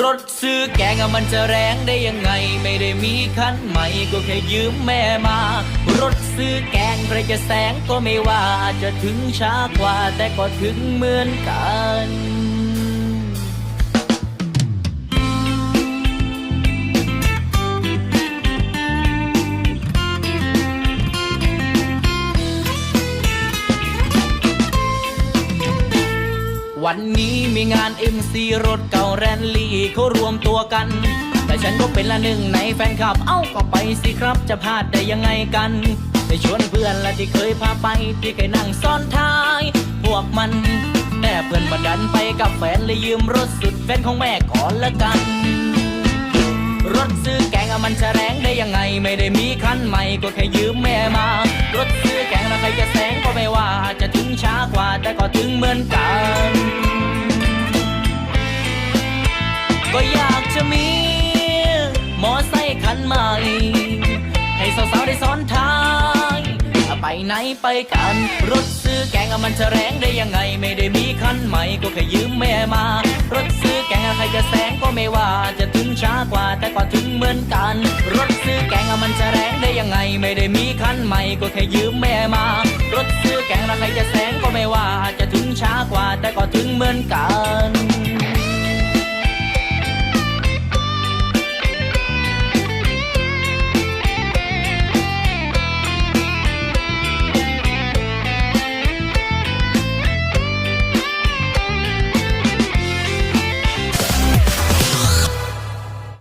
รถซื้อแกงอะมันจะแรงได้ยังไง ไม่ได้มีคันใหม่ก็แค่ยืมแม่มา รถซื้อแกงใครจะแสงก็ไม่ว่าอาจจะถึงช้ากว่าแต่ก็ถึงเหมือนกัน วันนี้มีงาน MC รถเก่าแรนลี่เขารวมตัวกัน แต่ฉันก็เป็นละหนึ่งในแฟนคลับ เอ้าก็ไปสิครับจะพลาดได้ยังไงกันได้ชวนเพื่อนและที่เคยพาไปที่เคยนั่งซ้อนท้าย พวกมัน แต่เพื่อนบัดันไปกับแฟนเลยยืมรถสุดแฟนของแม่ก่อนละกัน รถซื้อแกงอะมันจะแรงได้ยังไง ไม่ได้มีคันใหม่ก็แค่ยืมแม่มา รถซื้อแกงแล้วใครจะแซงก็ไม่ว่าจะถึงช้ากว่าแต่ก็ถึงเหมือนกัน สาวได้ซ้อนท้ายไปไหนไปกัน รถซื้อแกงอะมันจะแรงได้ยังไงไม่ได้มีคันใหม่ก็แค่ยืมแม่มารถซื้อแกงอะใครจะแซงก็ไม่ว่าจะถึงช้ากว่าแต่ก็ถึงเหมือนกันรถซื้อแกงอะมันจะแรงได้ยังไง ไม่ได้มีคันใหม่ก็แค่ยืมแม่มา รถซื้อแกงใครจะแซงก็ไม่ว่า จะถึงช้ากว่าแต่ก็ถึงเหมือนกัน